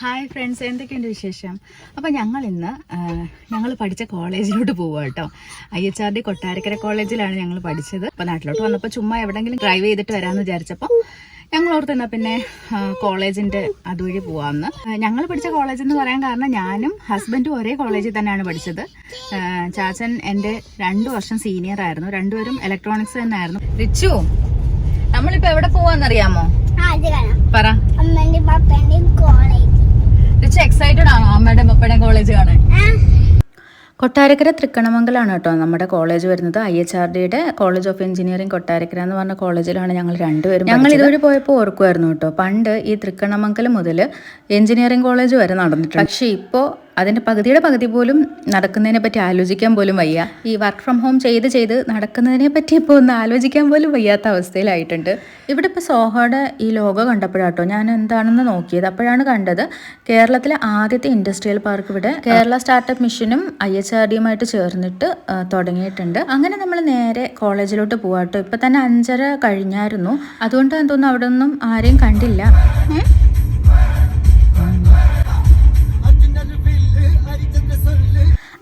Hi friends എന്തൊക്കെയുണ്ട് വിശേഷം? അപ്പോൾ ഞങ്ങൾ ഇന്ന് ഞങ്ങൾ പഠിച്ച കോളേജിലോട്ട് പോവുക കേട്ടോ. I H R D Kottarakkara കോളേജിലാണ് ഞങ്ങൾ പഠിച്ചത്. അപ്പോൾ നാട്ടിലോട്ട് വന്നപ്പോൾ ചുമ്മാ എവിടെയെങ്കിലും ഡ്രൈവ് ചെയ്തിട്ട് വരാമെന്ന് വിചാരിച്ചപ്പോൾ ഞങ്ങൾ ഓർത്ത് പിന്നെ കോളേജിന്റെ കോളേജിന്റെ അതുവഴി പോവാമെന്ന് ഞങ്ങൾ പഠിച്ച കോളേജ് എന്ന് പറയാൻ കാരണം ഞാനും ഹസ്ബൻഡും ഒരേ കോളേജിൽ തന്നെയാണ് പഠിച്ചത്. ചാച്ചൻ എന്റെ രണ്ട് വർഷം സീനിയർ ആയിരുന്നു. രണ്ടുപേരും ഇലക്ട്രോണിക്സ് തന്നെയായിരുന്നു. റിച്ചു നമ്മളിപ്പോൾ എവിടെ പോവാന്നറിയാമോ? പറ. എക്സൈറ്റഡ് ആണോ. അമ്മയുടെ പപ്പയുടെയും കോളേജ് കാണാൻ. കൊട്ടാരക്കര തൃക്കണമംഗലാണ് കേട്ടോ. നമ്മുടെ കോളേജ് വരുന്നത്. ഐ എച്ച് ആർ ഡിയുടെ കോളേജ് ഓഫ് എഞ്ചിനീയറിംഗ് കൊട്ടാരക്കര എന്ന് പറഞ്ഞ കോളേജിലാണ് ഞങ്ങൾ രണ്ടുപേരും ഞങ്ങൾ ഇതുവഴി പോയപ്പോൾ ഓർക്കുമായിരുന്നു കേട്ടോ. പണ്ട് ഈ തൃക്കണമംഗലം മുതൽ എഞ്ചിനീയറിംഗ് കോളേജ് വരെ നടന്നിട്ടുണ്ട്. പക്ഷേ ഇപ്പോൾ അതിന്റെ പകുതിയുടെ പകുതി പോലും നടക്കുന്നതിനെ പറ്റി ആലോചിക്കാൻ പോലും വയ്യ. ഈ വർക്ക് ഫ്രം ഹോം ചെയ്ത് ചെയ്ത് നടക്കുന്നതിനെ പറ്റി ഇപ്പോൾ ഒന്ന് ആലോചിക്കാൻ പോലും വയ്യാത്ത അവസ്ഥയിലായിട്ടുണ്ട്. ഇവിടെ ഇപ്പോൾ സോഹയുടെ ഈ ലോഗോ കണ്ടപ്പോഴാട്ടോ ഞാൻ എന്താണെന്ന് നോക്കിയത്. അപ്പോഴാണ് കണ്ടത് കേരളത്തിലെ ആദ്യത്തെ ഇൻഡസ്ട്രിയൽ പാർക്ക് ഇവിടെ കേരള സ്റ്റാർട്ടപ്പ് മിഷനും ഐ എച്ച് ആർ ഡിയുമായിട്ട് ചേർന്നിട്ട് തുടങ്ങിയിട്ടുണ്ട്. അങ്ങനെ നമ്മൾ നേരെ കോളേജിലോട്ട് പോവാട്ടോ. ഇപ്പം തന്നെ അഞ്ചര കഴിഞ്ഞായിരുന്നു. അതുകൊണ്ടാണ് തോന്നുന്നു അവിടെ ഒന്നും ആരെയും കണ്ടില്ല.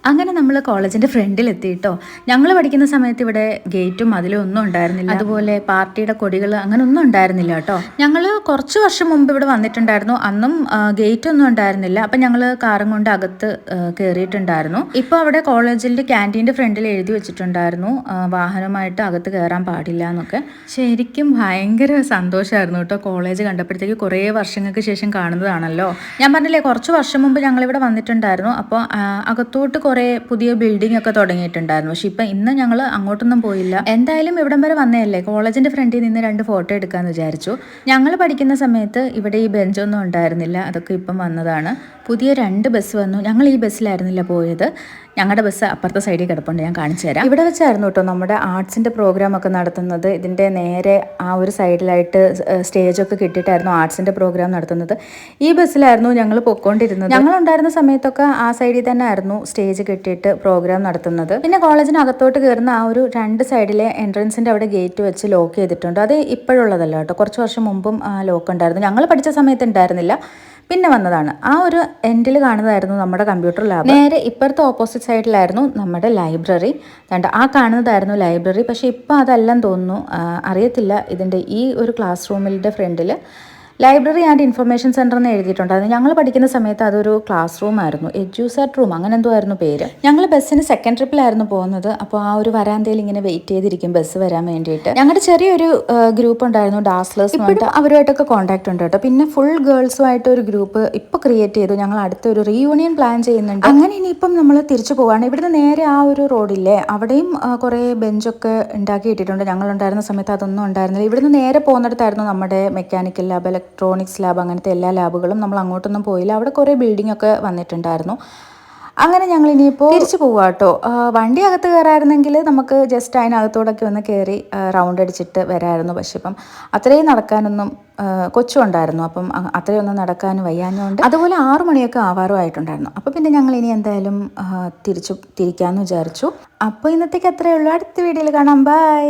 അങ്ങനെ നമ്മൾ കോളേജിന്റെ ഫ്രണ്ടിൽ എത്തിയിട്ടോ ഞങ്ങൾ പഠിക്കുന്ന സമയത്ത് ഇവിടെ ഗേറ്റും അതിലും ഒന്നും ഉണ്ടായിരുന്നില്ല. അതുപോലെ പാർട്ടിയുടെ കൊടികൾ അങ്ങനെ ഒന്നും ഉണ്ടായിരുന്നില്ല കേട്ടോ ഞങ്ങൾ കുറച്ച് വർഷം മുമ്പ് ഇവിടെ വന്നിട്ടുണ്ടായിരുന്നു. അന്നും ഗേറ്റ് ഒന്നും ഉണ്ടായിരുന്നില്ല. അപ്പം ഞങ്ങൾ കാറും കൊണ്ട് അകത്ത് കയറിയിട്ടുണ്ടായിരുന്നു ഇപ്പോൾ അവിടെ കോളേജിന്റെ ക്യാന്റീന്റെ ഫ്രണ്ടിൽ എഴുതി വെച്ചിട്ടുണ്ടായിരുന്നു. വാഹനമായിട്ട് അകത്ത് കയറാൻ പാടില്ല എന്നൊക്കെ. ശരിക്കും ഭയങ്കര സന്തോഷമായിരുന്നു കേട്ടോ കോളേജ് കണ്ടപ്പോഴത്തേക്ക് കുറേ വർഷങ്ങൾക്ക് ശേഷം കാണുന്നതാണല്ലോ. ഞാൻ പറഞ്ഞില്ലേ കുറച്ച് വർഷം മുമ്പ് ഞങ്ങളിവിടെ വന്നിട്ടുണ്ടായിരുന്നു. അപ്പോൾ അകത്തോട്ട് കുറേ പുതിയ ബിൽഡിംഗ് ഒക്കെ തുടങ്ങിയിട്ടുണ്ടായിരുന്നു. പക്ഷെ ഇപ്പം ഇന്ന് ഞങ്ങൾ അങ്ങോട്ടൊന്നും പോയില്ല. എന്തായാലും ഇവിടം വരെ വന്നതല്ലേ? കോളേജിന്റെ ഫ്രണ്ടിൽ നിന്ന് രണ്ട് ഫോട്ടോ എടുക്കാമെന്ന് വിചാരിച്ചു. ഞങ്ങൾ പഠിക്കുന്ന സമയത്ത് ഇവിടെ ഈ ബെഞ്ചൊന്നും ഉണ്ടായിരുന്നില്ല. അതൊക്കെ ഇപ്പം വന്നതാണ്. പുതിയ രണ്ട് ബസ് വന്നു. ഞങ്ങൾ ഈ ബസ്സിലായിരുന്നില്ല പോയത്. ഞങ്ങളുടെ ബസ് അപ്പുറത്തെ സൈഡിൽ കിടപ്പുണ്ട്. ഞാൻ കാണിച്ചു തരാം. ഇവിടെ വെച്ചായിരുന്നു കേട്ടോ നമ്മുടെ ആർട്സിന്റെ പ്രോഗ്രാം ഒക്കെ നടത്തുന്നത്. ഇതിന്റെ നേരെ ആ ഒരു സൈഡിലായിട്ട് സ്റ്റേജ് ഒക്കെ കിട്ടിയിട്ടായിരുന്നു ആർട്സിന്റെ പ്രോഗ്രാം നടത്തുന്നത്. ഈ ബസ്സിലായിരുന്നു ഞങ്ങൾ പൊക്കോണ്ടിരുന്നത്. ഞങ്ങൾ ഉണ്ടായിരുന്ന സമയത്തൊക്കെ ആ സൈഡിൽ തന്നെ ആയിരുന്നു സ്റ്റേജ് കെട്ടിയിട്ട് പ്രോഗ്രാം നടത്തുന്നത്. പിന്നെ കോളേജിന് അകത്തോട്ട് കയറുന്ന ആ ഒരു രണ്ട് സൈഡിലെ എൻട്രൻസിന്റെ അവിടെ ഗേറ്റ് വെച്ച് ലോക്ക് ചെയ്തിട്ടുണ്ട്. അത് ഇപ്പോഴുള്ളതല്ല കേട്ടോ. കുറച്ച് വർഷം മുമ്പും ലോക്ക് ഉണ്ടായിരുന്നു. ഞങ്ങൾ പഠിച്ച സമയത്ത് ഉണ്ടായിരുന്നില്ല. പിന്നെ വന്നതാണ്. ആ ഒരു എൻഡിൽ കാണുന്നതായിരുന്നു നമ്മുടെ കമ്പ്യൂട്ടർ ലാബ്. നേരെ ഇപ്പുറത്തെ ഓപ്പോസിറ്റ് സൈഡിലായിരുന്നു നമ്മുടെ ലൈബ്രറി. കണ്ട? ആ കാണുന്നതായിരുന്നു ലൈബ്രറി. പക്ഷേ ഇപ്പോൾ അതെല്ലാം തോന്നുന്നു. അറിയത്തില്ല ഇതിന്റെ ഈ ഒരു ക്ലാസ് റൂമിന്റെ ഫ്രണ്ടിൽ ലൈബ്രറി ആൻഡ് ഇൻഫർമേഷൻ സെന്റർ എന്ന് എഴുതിയിട്ടുണ്ടായിരുന്നു ഞങ്ങൾ പഠിക്കുന്ന സമയത്ത് അതൊരു ക്ലാസ് റൂം ആയിരുന്നു. EDUSAT room. അങ്ങനെ എന്തോ ആയിരുന്നു പേര്. ഞങ്ങൾ ബസ്സിന് സെക്കൻഡ് ട്രിപ്പിലായിരുന്നു പോകുന്നത്. അപ്പോൾ ആ ഒരു വരാന്തയിൽ ഇങ്ങനെ വെയിറ്റ് ചെയ്തിരിക്കും ബസ് വരാൻ വേണ്ടിയിട്ട്. ഞങ്ങളുടെ ചെറിയൊരു ഗ്രൂപ്പ് ഉണ്ടായിരുന്നു ഡാസ്ലേഴ്സ് ഇപ്പോഴും അവരുമായിട്ടൊക്കെ കോൺടാക്ട് ഉണ്ട് കേട്ടോ. പിന്നെ ഫുൾ ഗേൾസുമായിട്ട് ഒരു ഗ്രൂപ്പ് ഇപ്പോൾ ക്രിയേറ്റ് ചെയ്തു. ഞങ്ങൾ അടുത്ത ഒരു റീയൂണിയൻ പ്ലാൻ ചെയ്യുന്നുണ്ട്. അങ്ങനെ ഇനിയിപ്പം നമ്മൾ തിരിച്ചു പോവാണ്. ഇവിടുന്ന് നേരെ ആ ഒരു റോഡില്ലേ അവിടെയും കുറെ ബെഞ്ചൊക്കെ ഉണ്ടാക്കി ഇട്ടിട്ടുണ്ട്. ഞങ്ങൾ ഉണ്ടായിരുന്ന സമയത്ത് അതൊന്നും ഉണ്ടായിരുന്നില്ല. ഇവിടുന്ന് നേരെ പോകുന്നിടത്തായിരുന്നു നമ്മുടെ മെക്കാനിക്കൽ ലാബ് ഇലക്ട്രോണിക്സ് ലാബ് അങ്ങനത്തെ എല്ലാ ലാബുകളും നമ്മൾ അങ്ങോട്ടൊന്നും പോയില്ല. അവിടെ കുറേ ബിൽഡിംഗ് ഒക്കെ വന്നിട്ടുണ്ടായിരുന്നു. അങ്ങനെ ഞങ്ങൾ ഇനിയിപ്പോൾ തിരിച്ചു പോവുക കേട്ടോ വണ്ടി അകത്ത് കയറായിരുന്നെങ്കിൽ നമുക്ക് ജസ്റ്റ് അതിനകത്തോടൊക്കെ ഒന്ന് കയറി റൗണ്ട് അടിച്ചിട്ട് വരായിരുന്നു. പക്ഷെ ഇപ്പം അത്രയും നടക്കാനൊന്നും കൊച്ചുണ്ടായിരുന്നു അപ്പം അത്രയും അത്രയൊന്നും നടക്കാൻ വയ്യാഞ്ഞുകൊണ്ട് അതുപോലെ ആറു മണിയൊക്കെ ആവാറും ആയിട്ടുണ്ടായിരുന്നു. അപ്പോൾ പിന്നെ ഞങ്ങൾ ഇനി എന്തായാലും തിരിച്ചു തിരിക്കാമെന്ന് വിചാരിച്ചു. അപ്പോൾ ഇന്നത്തേക്ക് അത്രയേ ഉള്ളൂ. അടുത്ത വീഡിയോയിൽ കാണാം. ബൈ